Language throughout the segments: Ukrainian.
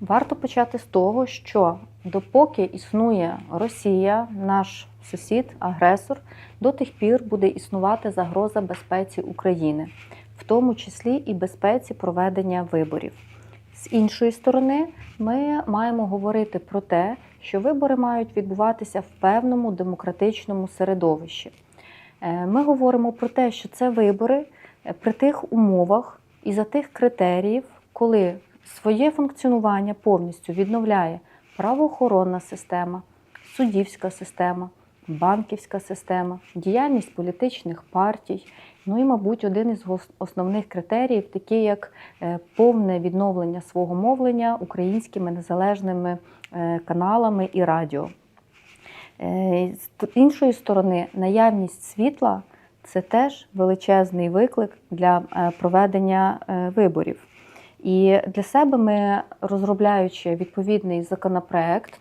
Варто почати з того, що допоки існує Росія, наш сусід, агресор, до тих пір буде існувати загроза безпеці України, в тому числі і безпеці проведення виборів. З іншої сторони, ми маємо говорити про те, що вибори мають відбуватися в певному демократичному середовищі. Е, Ми говоримо про те, що це вибори е, при тих умовах і за тих критеріїв, коли своє функціонування повністю відновляє правоохоронна система, суддівська система, банківська система, діяльність політичних партій. Ну і, мабуть, один із основних критеріїв, такий як е, повне відновлення свого мовлення українськими незалежними е, каналами і радіо. Е, З іншої сторони, наявність світла це теж величезний виклик для проведення виборів. І для себе ми, розробляючи відповідний законопроект,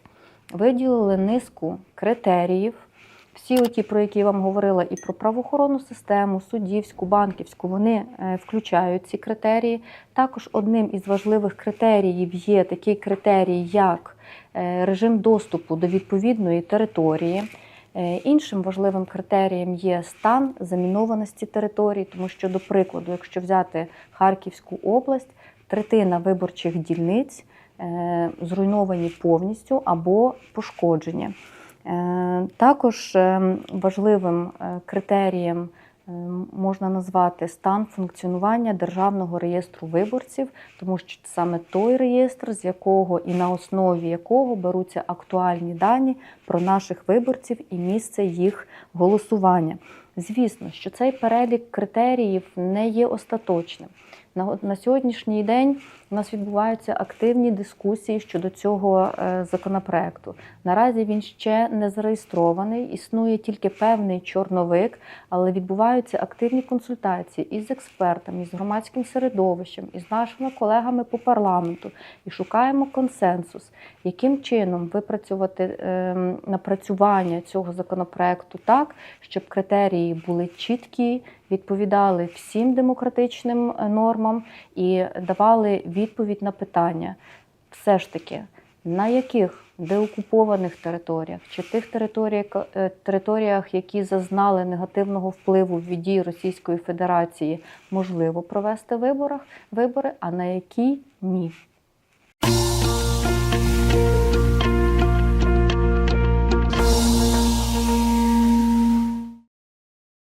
виділили низку критеріїв. Всі оті, про які я вам говорила, і про правоохоронну систему, суддівську, банківську, вони е, включають ці критерії. Також одним із важливих критеріїв є такий критерій, як е, режим доступу до відповідної території. Е, Іншим важливим критерієм є стан замінованості території, тому що, до прикладу, якщо взяти Харківську область, третина виборчих дільниць е, зруйновані повністю або пошкоджені. Е, Також е, важливим критерієм можна назвати стан функціонування Державного реєстру виборців, тому що саме той реєстр, з якого і на основі якого беруться актуальні дані про наших виборців і місце їх голосування. Звісно, що цей перелік критеріїв не є остаточним. На, на сьогоднішній день у нас відбуваються активні дискусії щодо цього е, законопроекту. Наразі він ще не зареєстрований, існує тільки певний чорновик, але відбуваються активні консультації із експертами, із громадським середовищем, із нашими колегами по парламенту і шукаємо консенсус, яким чином випрацювати е, напрацювання цього законопроекту так, щоб критерії були чіткі, відповідали всім демократичним е, нормам і давали відповідь на питання, все ж таки, на яких деокупованих територіях чи тих територіях, е, територіях, які зазнали негативного впливу від дій Російської Федерації, можливо провести вибори, а на які ні.